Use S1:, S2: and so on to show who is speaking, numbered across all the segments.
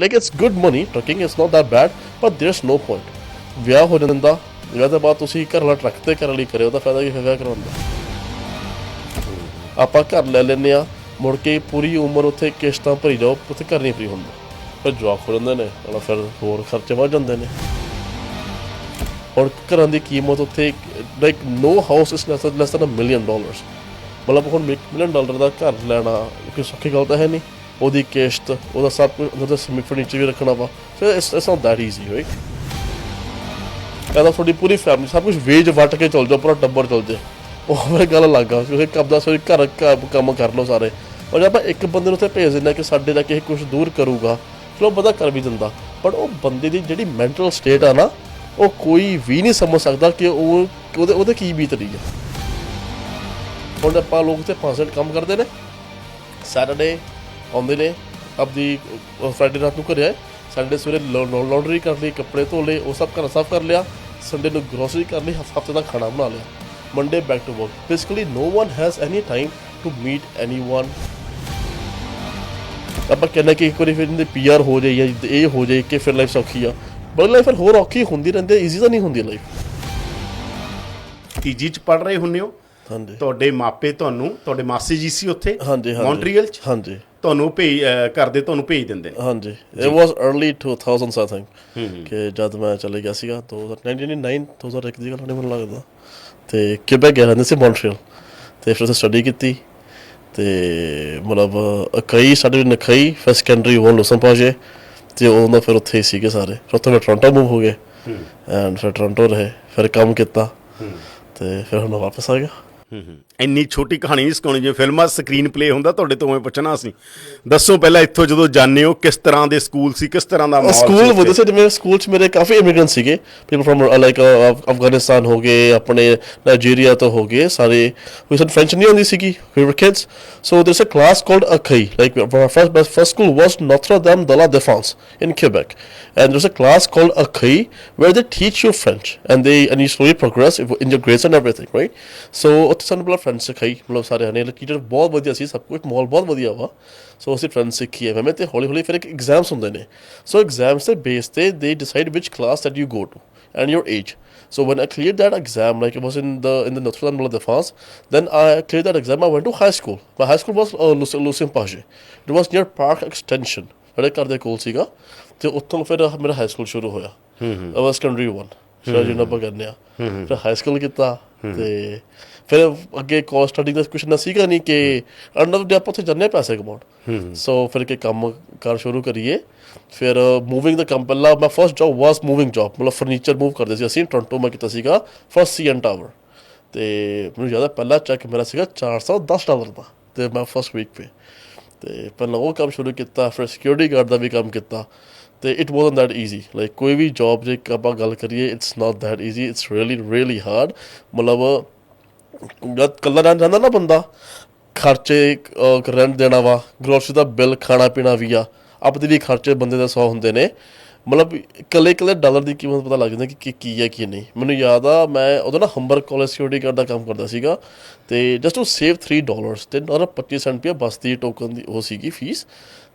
S1: like, it's good money, trucking is not that bad, but there's no point. ਵਿਆਹ ਹੋ ਜਾਂਦਾ, ਵਿਆਹ ਤੋਂ ਬਾਅਦ ਤੁਸੀਂ ਘਰ ਵਾਲਾ ਟਰੱਕ ਤੇ ਕਰਨ ਲਈ ਕਰਿਓ ਤਾਂ ਫਾਇਦਾ ਕੀ ਹੈ ਕਰਾਉਣ ਦਾ? ਆਪਾਂ ਘਰ ਲੈ ਲੈਂਦੇ ਆ ਮੁੜ ਕੇ ਪੂਰੀ ਉਮਰ ਉੱਥੇ ਕਿਸ਼ਤਾਂ ਭਰੀ ਜਾਓ, ਉੱਥੇ ਘਰ ਨਹੀਂ ਫਰੀ ਹੁੰਦਾ। ਫਿਰ ਜਵਾਬ ਹੋ ਜਾਂਦੇ ਨੇ ਹਣਾ ਫਿਰ ਹੋਰ ਖਰਚੇ ਵੱਧ ਜਾਂਦੇ ਨੇ। ਹੁਣ ਘਰਾਂ ਦੀ ਕੀਮਤ ਉੱਥੇ like no house is less than a million dollars ਮਤਲਬ ਹੁਣ ਮਿਲੀਅਨ ਡਾਲਰ ਦਾ ਘਰ ਲੈਣਾ ਕੋਈ ਸੌਖੀ ਗੱਲ ਤਾਂ ਹੈ ਨਹੀਂ। ਉਹਦੀ ਕਿਸ਼ਤ, ਉਹਦਾ ਸਭ ਕੁਝ ਉਹਦਾ ਸਮਿ ਫਰਨੀਚਰ ਵੀ ਰੱਖਣਾ ਵਾ। ਫਿਰ it's not that easy right ਕਹਿੰਦਾ ਤੁਹਾਡੀ ਪੂਰੀ ਫੈਮਿਲੀ ਸਭ ਕੁਝ ਵੇਚ ਵਟ ਕੇ ਚੱਲ ਜਾਓ, ਪੂਰਾ ਟੱਬਰ ਚੱਲ ਜੇ ਉਹ ਮੇਰੇ ਗੱਲ ਲੱਗਾ ਕਿ ਕਬਦਾ ਸੋਈ ਘਰ ਕੰਮ ਕਰ ਲਓ ਸਾਰੇ। ਪਰ ਆਪਾਂ ਇੱਕ ਬੰਦੇ ਨੂੰ ਉੱਥੇ ਭੇਜ ਦਿੰਦੇ ਹਾਂ ਕਿ ਸਾਡੇ ਦਾ ਕਿਸੇ ਕੁਝ ਦੂਰ ਕਰੂਗਾ। ਚਲੋ, ਬੰਦਾ ਕਰ ਵੀ ਦਿੰਦਾ। ਪਰ ਉਹ ਬੰਦੇ ਦੀ ਜਿਹੜੀ ਮੈਂਟਲ ਸਟੇਟ ਆ ਨਾ, ਉਹ ਕੋਈ ਵੀ ਨਹੀਂ ਸਮਝ ਸਕਦਾ ਕਿ ਉਹ ਉਹਦੇ ਉਹਦੇ ਕੀ ਬੀਤ ਰਹੀ ਹੈ ਹੁਣ ਆਪਾਂ ਲੋਕ ਤੇ 5 ਕੰਮ ਕਰਦੇ ਨੇ। ਸੈਟਰਡੇ ਆਉਂਦੇ ਨੇ। ਆਪਦੀ ਫਰਾਈਡੇ ਰਾਤ ਨੂੰ ਘਰੇ ਆਏ। ਸੰਡੇ ਸਵੇਰੇ ਲਾਂਡਰੀ ਕਰ ਲਈ ਕੱਪੜੇ ਧੋ ਲਏ ਉਹ ਸਭ ਘਰ ਸਾਫ਼ ਕਰ ਲਿਆ। ਸੰਡੇ ਨੂੰ ਗਰੋਸਰੀ ਕਰ ਲਈ ਹਫ਼ਤੇ ਦਾ ਖਾਣਾ ਬਣਾ ਲਿਆ। Monday back to work basically no one has any time to meet anyone ਆਪਾਂ ਕਹਿੰਦੇ ਕਿ ਇੱਕ ਵਾਰੀ ਫਿਰ ਇਹਦੇ ਪੀਆਰ ਹੋ ਜਾਏ ਜਾਂ ਇਹ ਹੋ ਜਾਏ ਕਿ ਫਿਰ ਲਾਈਫ ਸੌਖੀ ਆ। ਬਟ ਲਾਈਫ ਫਿਰ ਹੋਰ ਔਖੀ ਹੁੰਦੀ ਰਹਿੰਦੀ ਹੈ ਈਜ਼ੀ ਤਾਂ ਨਹੀਂ ਹੁੰਦੀ ਲਾਈਫ
S2: ਤੀਜੀ ਚ ਪੜ ਰਹੇ ਹੁੰਨੇ ਹੋ।
S1: ਹਾਂਜੀ।
S2: ਤੁਹਾਡੇ ਮਾਪੇ ਤੁਹਾਨੂੰ ਤੁਹਾਡੇ ਮਾਸੀ ਜੀ ਸੀ ਉੱਥੇ?
S1: ਹਾਂਜੀ ਹਾਂਜੀ।
S2: ਮੌਂਟਰੀਅਲ ਚ?
S1: ਹਾਂਜੀ।
S2: ਤੁਹਾਨੂੰ ਭੇਜ ਕਰਦੇ ਤੁਹਾਨੂੰ ਭੇਜ ਦਿੰਦੇ ਨੇ।
S1: ਹਾਂਜੀ। it was early 2000s i think ਕਿ ਜਦ ਮੈਂ ਚਲੇ ਗਿਆ ਸੀਗਾ 2099 2001 ਦੀ ਗੱਲ ਨਹੀਂ ਮੈਨੂੰ ਲੱਗਦਾ। ਤੇ ਕਿਬੈਕ ਗਿਆ ਰਹਿੰਦੇ ਸੀ ਮੌਂਟਰੀਅਲ ਤੇ ਫਿਰ ਸਟੱਡੀ ਕੀਤੀ। ਤੇ ਮਤਲਬ ਕਈ ਸਾਡੇ ਨਖਈ ਫਿਰ ਸੈਕੰਡਰੀ ਵਨ ਲੋਸਨ ਪਹੁੰਚੇ ਤੇ ਉਹਨਾਂ ਫਿਰ ਉੱਥੇ ਹੀ ਸੀਗੇ ਸਾਰੇ। ਫਿਰ ਉੱਥੇ ਮੈਂ ਟੋਰਾਂਟੋ ਮੂਵ ਹੋ ਗਏ। ਐਂਡ ਫਿਰ ਟੋਰਾਂਟੋ ਰਹੇ ਫਿਰ ਕੰਮ ਕੀਤਾ। ਤੇ ਫਿਰ ਹੁਣ ਵਾਪਸ ਆ ਗਿਆ।
S2: ਹੂੰ ਹੂੰ ਇੰਨੀ ਛੋਟੀ ਕਹਾਣੀ ਨਹੀਂ ਸਿਖਾਉਣੀ ਜਿਵੇਂ ਫਿਲਮਾਂ ਸਕਰੀਨ ਪਲੇ ਹੁੰਦਾ ਤੁਹਾਡੇ ਤੋਂ ਮੈਂ ਪੁੱਛਣਾ ਸੀ ਦੱਸੋ ਪਹਿਲਾਂ ਇੱਥੋਂ ਜਦੋਂ ਜਾਂਦੇ ਹੋ ਕਿਸ ਤਰ੍ਹਾਂ ਦੇ ਸਕੂਲ ਸੀ ਕਿਸ ਤਰ੍ਹਾਂ ਦਾ ਮਾਹੌਲ
S1: ਸਕੂਲ
S2: ਉੱਥੇ?
S1: ਵਧੀਆ ਸੀ ਮੇਰੇ ਸਕੂਲ ਚ ਮੇਰੇ ਕਾਫੀ ਇਮੀਗ੍ਰੈਂਟ ਸੀਗੇ ਪੀਪਲ ਫਰਮ ਲਾਈਕ ਅਫਗਾਨਿਸਤਾਨ ਹੋ ਗਏ ਆਪਣੇ ਨਾਈਜੀਰੀਆ ਤੋਂ ਹੋ ਗਏ ਸਾਰੇ ਵੀ ਸਨ ਫ੍ਰੈਂਚ ਨਹੀਂ ਆਉਂਦੀ ਸੀਗੀ so there's a class called Akai like our first my first school was Notre Dame de la Défense in Quebec and there's a class called Akai where they teach you French and they and you slowly progress in your grades and everything right so ਉੱਥੇ ਸਾਨੂੰ ਬੜਾ French ਸਿਖਾਈ ਮਤਲਬ ਸਾਰੇ ਨੇ teacher ਬਹੁਤ ਵਧੀਆ ਸੀ ਸਭ ਕੁਝ ਮਾਹੌਲ ਬਹੁਤ ਵਧੀਆ ਵਾ ਸੋ ਅਸੀਂ ਫਰੈਂਚ ਸਿੱਖੀ ਹੈ ਮੈਂ ਤੇ ਹੌਲੀ ਹੌਲੀ ਫਿਰ ਇੱਕ ਐਗਜ਼ਾਮਸ ਹੁੰਦੇ ਨੇ ਸੋ ਐਗਜ਼ਾਮਸ ਦੇ ਬੇਸ ਤੇ ਦੇ decide you go to and your age so when I cleared that exam like it was in the in the Notre Dame de la Défense then I cleared that exam I went to high school my high school was uh, Lucien, Lucien Page it was near Park Extension ਮੇਰੇ ਘਰ ਦੇ ਕੋਲ ਸੀਗਾ ਤੇ ਉੱਥੋਂ ਫਿਰ ਮੇਰਾ high school ਸ਼ੁਰੂ ਹੋਇਆ I was secondary 1 ਸ਼ਾਇਦ ਜਿਹਨਾਂ ਆਪਾਂ ਕਹਿੰਦੇ ਆ ਫਿਰ ਹਾਈ ਸਕੂਲ ਕੀਤਾ ਤੇ ਫਿਰ ਅੱਗੇ ਕਾਸਟ ਸਟੱਡੀ ਦਾ ਕੁਛ ਨਾ ਸੀਗਾ ਨਹੀਂ ਕਿ ਅੰਡਰ ਦੇ ਆਪਾਂ ਉੱਥੇ ਹਾਂ ਪੈਸੇ ਕਮਾਉਣ। ਸੋ ਫਿਰ ਕਿ ਕੰਮ ਕਰ ਸ਼ੁਰੂ ਕਰੀਏ। ਫਿਰ ਮੂਵਿੰਗ ਦਾ ਕੰਮ ਪਹਿਲਾਂ ਮੈਂ first job was moving job ਮਤਲਬ ਫਰਨੀਚਰ ਮੂਵ ਕਰਦੇ ਸੀ ਅਸੀਂ। ਟੋਰਾਂਟੋ ਮੈਂ ਕੀਤਾ ਸੀਗਾ ਫਰਸਟ ਸੀਐਨ ਟਾਵਰ ਤੇ ਮੈਨੂੰ ਯਾਦ ਹੈ ਪਹਿਲਾ ਚੈੱਕ ਮੇਰਾ ਸੀਗਾ 410 ਡਾਲਰ ਦਾ। ਤੇ ਮੈਂ ਫਰਸਟ ਵੀਕ ਪੇ ਤੇ ਪਹਿਲਾਂ ਉਹ ਕੰਮ ਸ਼ੁਰੂ ਕੀਤਾ ਫਿਰ ਸਿਕਿਉਰਿਟੀ ਗਾਰਡ ਦਾ ਵੀ ਕੰਮ ਕੀਤਾ। ਤੇ it wasn't that easy like ਕੋਈ ਵੀ ਜੌਬ ਜੇ ਆਪਾਂ ਗੱਲ ਕਰੀਏ it's not that easy it's really really hard ਮਤਲਬ, ਜਦ ਕੱਲਾ ਰਹਿ ਜਾਂਦਾ ਨਾ ਬੰਦਾ, ਖਰਚੇ ਰੈਂਟ ਦੇਣਾ ਵਾ ਗਰੋਸਰੀ ਦਾ ਬਿੱਲ ਖਾਣਾ ਪੀਣਾ ਵੀ ਆ, ਆਪਦੇ ਵੀ ਖਰਚੇ ਬੰਦੇ ਦੇ 100 ਹੁੰਦੇ ਨੇ। ਮਤਲਬ, ਇਕੱਲੇ ਇਕੱਲੇ ਡਾਲਰ ਦੀ ਕੀਮਤ ਪਤਾ ਲੱਗ ਜਾਂਦਾ ਕਿ ਕੀ ਹੈ, ਕੀ ਨਹੀਂ। ਮੈਨੂੰ ਯਾਦ ਆ, ਮੈਂ ਉਦੋਂ ਨਾ ਹੰਬਰ ਕਾਲਜ ਸਿਕਿਉਰਿਟੀ ਗਾਰਡ ਦਾ ਕੰਮ ਕਰਦਾ ਸੀਗਾ, ਤੇ ਜਸਟ ਟੂ ਸੇਵ 3 ਡਾਲਰਸ ਤੇ ਨਾ 25 ਸੈਂਟ ਪਿਆ ਬੱਸ ਦੀ ਟੋਕਨ ਦੀ ਉਹ ਸੀਗੀ ਫੀਸ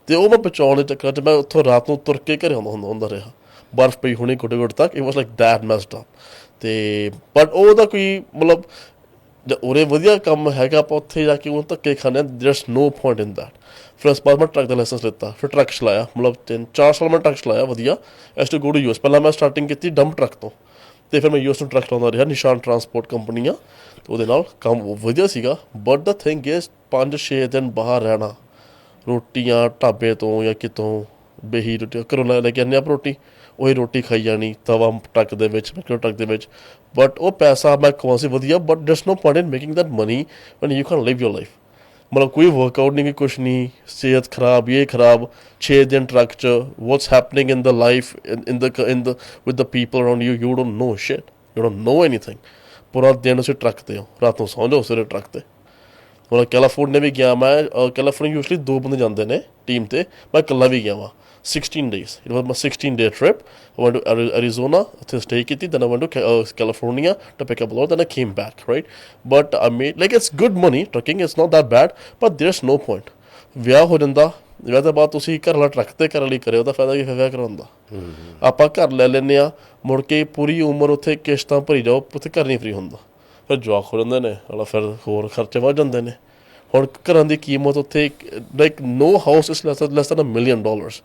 S1: ਤੇ ਉਹ ਮੈਂ ਬਚਾਉਣ ਦੇ ਚੱਕਰ 'ਚ ਮੈਂ ਉੱਥੋਂ ਰਾਤ ਨੂੰ ਤੁਰ ਕੇ ਘਰੇ ਆਉਂਦਾ ਹੁੰਦਾ ਹੁੰਦਾ ਰਿਹਾ। ਬਰਫ਼ ਪਈ ਹੋਣੀ ਗੁੱਡੇ ਗੁੱਡ ਤੱਕ it was like that messed up ਤੇ ਬਟ ਉਹਦਾ ਕੋਈ ਮਤਲਬ ਉਰੇ ਵਧੀਆ ਕੰਮ ਹੈਗਾ, ਆਪਾਂ ਉੱਥੇ ਜਾ ਕੇ ਉਹ ਧੱਕੇ ਖਾਣੇ ਦੇਰਸ ਨੋ ਪੁਆਇੰਟ ਇਨ ਦੈਟ ਫਿਰ ਉਸ ਤੋਂ ਬਾਅਦ ਮੈਂ ਟਰੱਕ ਦਾ ਲਾਇਸੈਂਸ ਲਿੱਤਾ, ਫਿਰ ਟਰੱਕ ਚਲਾਇਆ, ਮਤਲਬ ਤਿੰਨ, ਚਾਰ ਸਾਲ ਮੈਂ ਟਰੱਕ ਚਲਾਇਆ, ਵਧੀਆ। As to go to US ਪਹਿਲਾਂ ਮੈਂ ਸਟਾਰਟਿੰਗ ਕੀਤੀ ਡੰਪ ਟਰੱਕ ਤੋਂ। ਤੇ ਫਿਰ ਮੈਂ ਯੂਐਸ ਨੂੰ ਟਰੱਕ ਚਲਾਉਂਦਾ ਰਿਹਾ ਨਿਸ਼ਾਨ ਟਰਾਂਸਪੋਰਟ ਕੰਪਨੀਆਂ। ਆ ਤੇ ਉਹਦੇ ਨਾਲ ਕੰਮ ਵਧੀਆ ਸੀਗਾ ਬਟ ਦਾ ਥਿੰਗ ਇਜ਼ 5-6 ਦਿਨ ਬਾਹਰ ਰਹਿਣਾ। ਰੋਟੀਆਂ ਢਾਬੇ ਤੋਂ ਜਾਂ ਕਿਤੋਂ, ਬੇਹੀ ਰੋਟੀ, ਘਰੋਂ ਲੈ ਲੈ ਕੇ ਆਉਂਦੇ ਆਪਾਂ ਰੋਟੀ, ਉਹੀ ਰੋਟੀ ਖਾਈ ਜਾਣੀ, ਤਵਾ ਟਰੱਕ ਦੇ ਵਿੱਚ, ਮੈਕਰੋ ਟਰੱਕ ਦੇ ਵਿੱਚ। ਬਟ ਉਹ ਪੈਸਾ ਮੈਂ ਕਮਾਉਣਾ ਸੀ ਵਧੀਆ but that's no point in making that money when you can live your life ਮਤਲਬ ਕੋਈ ਵਰਕਆਊਟ ਨਹੀਂ ਕੁਛ ਨਹੀਂ, ਸਿਹਤ ਖਰਾਬ ਇਹ ਖਰਾਬ 6 ਦਿਨ ਟਰੱਕ ਚ what's happening in the life in the in the with the people around you you don't know shit you don't know anything ਪੂਰਾ ਦਿਨ ਉਸੇ ਟਰੱਕ ਤੇ ਹੋ, ਰਾਤੋਂ ਸੌਂ ਜਾਓ ਉਸੇ ਟਰੱਕ ਤੇ। ਹੁਣ ਕੈਲੀਫੋਰਨੀਆ ਵੀ ਗਿਆ ਮੈਂ ਕੈਲੀਫੋਰਨੀਆ ਯੂਜੂਅਲੀ ਦੋ ਬੰਦੇ ਜਾਂਦੇ ਨੇ ਟੀਮ ਤੇ ਮੈਂ ਇਕੱਲਾ ਵੀ ਗਿਆ ਵਾਂ 16 days it was my 16 day trip i went to Ari- arizona to stay ਕੀਤੀ went to Ca- uh, california to pick up a load then i came back right but i made like it's good money trucking is not that bad but there's no point ਵਿਆਹ ਹੋ ਜਾਂਦਾ ਵਿਆਹ ਤੋਂ ਬਾਅਦ ਤੁਸੀਂ ਘਰ ਵਾਲਾ truck ਤੇ ਕਰਨ ਲਈ ਕਰੇ ਉਹਦਾ ਫਾਇਦਾ ਕੀ ਫਿਰ ਵਿਆਹ ਕਰਾਉਣ ਦਾ ਆਪਾਂ ਘਰ ਲੈ ਲੈਨੇ ਆ ਮੁੜ ਕੇ ਪੂਰੀ ਉਮਰ ਉੱਥੇ ਕਿਸ਼ਤਾਂ ਭਰੀ ਜਾਓ ਉੱਥੇ ਘਰ ਨਹੀਂ ਫ੍ਰੀ ਹੁੰਦਾ ਫਿਰ ਜਵਾਕ ਹੋ ਜਾਂਦੇ ਨੇ ਅਲਾ ਫਿਰ ਹੋਰ ਖਰਚੇ ਵੱਧ ਜਾਂਦੇ ਨੇ ਹੁਣ ਘਰਾਂ ਦੀ ਕੀਮਤ ਉੱਥੇ like no house is lace lace ਦਨ million dollars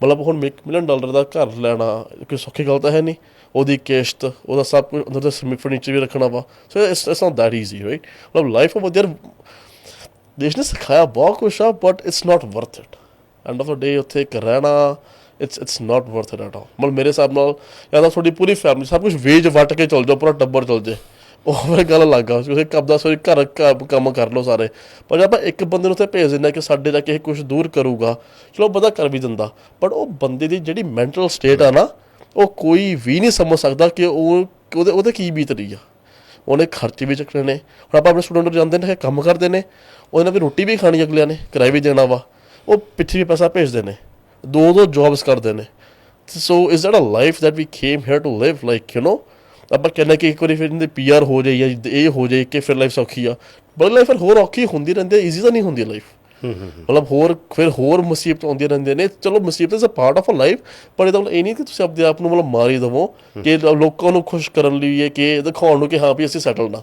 S1: ਮਤਲਬ ਹੁਣ ਮਿਲੀਅਨ ਡਾਲਰ ਦਾ ਘਰ ਲੈਣਾ ਕੋਈ ਸੌਖੀ ਗੱਲ ਤਾਂ ਹੈ ਨਹੀਂ। ਉਹਦੀ ਕਿਸ਼ਤ, ਉਹਦਾ ਸਭ ਕੁਝ ਅੰਦਰ ਦਾ ਸਮਿਕ ਫਰਨੀਚਰ ਵੀ ਰੱਖਣਾ ਵਾ। So it's it's not that easy right ਮਤਲਬ ਲਾਈਫ ਉਹ ਦੇਰ ਦੇਸ਼ ਨੇ ਸਿਖਾਇਆ ਬਹੁਤ ਕੁਝ ਆ but it's not worth it end of the day ਉੱਥੇ ਇੱਕ ਰਹਿਣਾ it's it's not worth it at all ਮਤਲਬ ਮੇਰੇ ਹਿਸਾਬ ਨਾਲ, ਜਾਂ ਤਾਂ ਤੁਹਾਡੀ ਪੂਰੀ ਫੈਮਿਲੀ ਸਭ ਕੁਝ ਵੇਜ ਵਟ ਕੇ ਚਲ ਜਾਓ, ਪੂਰਾ ਟੱਬਰ ਚਲ ਜੇ ਉਹ ਫਿਰ ਗੱਲ ਅਲੱਗ ਆ, ਤੁਸੀਂ ਕਬਦਾ ਸੋਰੀ ਘਰ ਕੰਮ ਕਰ ਲਓ ਸਾਰੇ। ਪਰ ਜੇ ਆਪਾਂ ਇੱਕ ਬੰਦੇ ਨੂੰ ਉੱਥੇ ਭੇਜ ਦਿੰਦੇ ਹਾਂ ਕਿ ਸਾਡੇ ਜਾ ਕਿਸੇ ਇਹ ਕੁਝ ਦੂਰ ਕਰੂਗਾ, ਚਲੋ ਬੰਦਾ ਕਰ ਵੀ ਦਿੰਦਾ। ਪਰ ਉਹ ਬੰਦੇ ਦੀ ਜਿਹੜੀ ਮੈਂਟਲ ਸਟੇਟ ਆ ਨਾ, ਉਹ ਕੋਈ ਵੀ ਨਹੀਂ ਸਮਝ ਸਕਦਾ ਕਿ ਉਹ ਉਹਦੇ ਉਹਦੇ ਕੀ ਬੀਤ ਰਹੀ ਆ। ਉਹਨੇ ਖਰਚੇ ਵੀ ਚੱਕਣੇ ਨੇ। ਹੁਣ ਆਪਾਂ ਆਪਣੇ ਸਟੂਡੈਂਟ ਜਾਂਦੇ ਨੇ, ਕੰਮ ਕਰਦੇ ਨੇ, ਉਹਦੇ ਨਾਲ ਵੀ ਰੋਟੀ ਵੀ ਖਾਣੀ ਅਗਲਿਆਂ ਨੇ, ਕਿਰਾਏ ਵੀ ਦੇਣਾ ਵਾ। ਉਹ ਪਿੱਛੇ ਵੀ ਪੈਸਾ ਭੇਜਦੇ ਨੇ ਦੋ ਦੋ ਜੌਬਸ ਕਰਦੇ ਨੇ। So is that a life that we came here to live like you know ਆਪਾਂ ਕਹਿੰਦੇ ਕਿ ਇੱਕ ਵਾਰੀ ਫਿਰ ਇਹਦੇ ਪੀਆਰ ਹੋ ਜਾਈ ਜਾਂ ਇਹ ਹੋ ਜਾਏ ਕਿ ਫਿਰ ਲਾਈਫ ਸੌਖੀ ਆ। ਬਟ ਲਾਈਫ ਫਿਰ ਹੋਰ ਔਖੀ ਹੁੰਦੀ ਰਹਿੰਦੀ ਹੈ ਈਜ਼ੀ ਤਾਂ ਨਹੀਂ ਹੁੰਦੀ ਲਾਈਫ ਮਤਲਬ ਹੋਰ ਫਿਰ ਹੋਰ ਮੁਸੀਬਤ ਆਉਂਦੀਆਂ ਰਹਿੰਦੀਆਂ ਨੇ ਚਲੋ ਮੁਸੀਬਤ is a part of a life ਪਰ ਇਹਦਾ ਮਤਲਬ ਇਹ ਨਹੀਂ ਕਿ ਤੁਸੀਂ ਆਪਣੇ ਆਪ ਨੂੰ ਮਤਲਬ ਮਾਰੀ ਦਵੋ ਕਿ ਲੋਕਾਂ ਨੂੰ ਖੁਸ਼ ਕਰਨ ਲਈ ਇਹ ਕਿ ਦਿਖਾਉਣ ਨੂੰ ਕਿ ਹਾਂ ਵੀ ਅਸੀਂ ਸੈਟਲ ਨਾ।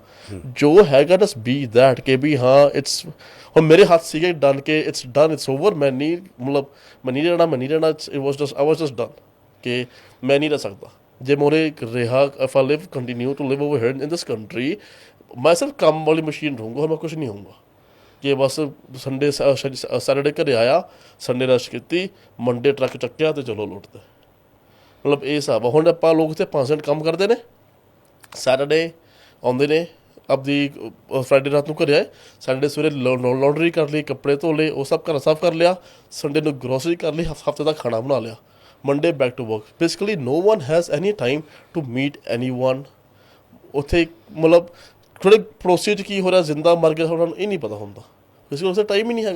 S1: ਜੋ ਹੈਗਾ ਜਸ ਬੀ ਦੈਟ ਕਿ ਵੀ ਹਾਂ ਇਟਸ ਹੁਣ ਮੇਰੇ ਹੱਥ ਸੀਗੇ ਡਨ ਕਿ ਇਟਸ ਡਨ ਇਟਸ ਓਵਰ ਮੈਂ ਨਹੀਂ ਮਤਲਬ ਮੈਂ ਨਹੀਂ ਰਹਿਣਾ ਮੈਂ ਨਹੀਂ ਰਹਿਣਾ it was just I was just done ਕਿ ਮੈਂ ਨਹੀਂ ਰਹਿ ਸਕਦਾ। ਜੇ ਮੋਰੇ ਰਿਹਾ if I live continue to live over here in this country ਮੈਂ ਸਿਰਫ ਕੰਮ ਵਾਲੀ ਮਸ਼ੀਨ ਰਹੂੰਗਾ ਮੈਂ ਕੁਝ ਨਹੀਂ ਹੋਊਂਗਾ। ਕਿ ਬਸ ਸੰਡੇ ਸੈਟਰਡੇ ਘਰੇ ਆਇਆ ਸੰਡੇ ਰਸ਼ ਕੀਤੀ ਮੰਡੇ ਟਰੱਕ ਚੱਕਿਆ ਤੇ ਚਲੋ ਲੁੱਟਦੇ। ਮਤਲਬ ਇਹ ਹਿਸਾਬ ਹੁਣ ਆਪਾਂ ਲੋਕ ਤੇ 5% ਕੰਮ ਕਰਦੇ ਨੇ। ਸੈਟਰਡੇ ਆਉਂਦੇ ਨੇ, ਆਪਦੀ ਫਰਾਈਡੇ ਰਾਤ ਨੂੰ ਘਰੇ ਆਏ ਸੰਡੇ ਸਵੇਰੇ ਲਾਂਡਰੀ ਕਰ ਲਈ, ਕੱਪੜੇ ਧੋ ਲਏ, ਉਹ ਸਭ ਘਰ ਸਾਫ਼ ਕਰ ਲਿਆ ਸੰਡੇ ਨੂੰ ਗਰੋਸਰੀ ਕਰ ਲਈ ਹਫ਼ਤੇ ਦਾ ਖਾਣਾ ਬਣਾ ਲਿਆ। Monday back to work basically no one has any time to meet anyone ਉੱਥੇ ਮਤਲਬ ਥੋੜੇ ਪੜੋਸੀ ਚ ਕੀ ਹੋ ਰਿਹਾ, ਜ਼ਿੰਦਾ ਮਰ ਗਿਆ ਉਹਨਾਂ ਨੂੰ ਇਹ ਨਹੀਂ ਪਤਾ ਹੁੰਦਾ। ਬੇਸਿਕਲੀ ਕੋਲ ਉਸੇ ਟਾਈਮ ਹੀ ਨਹੀਂ ਹੈਗਾ।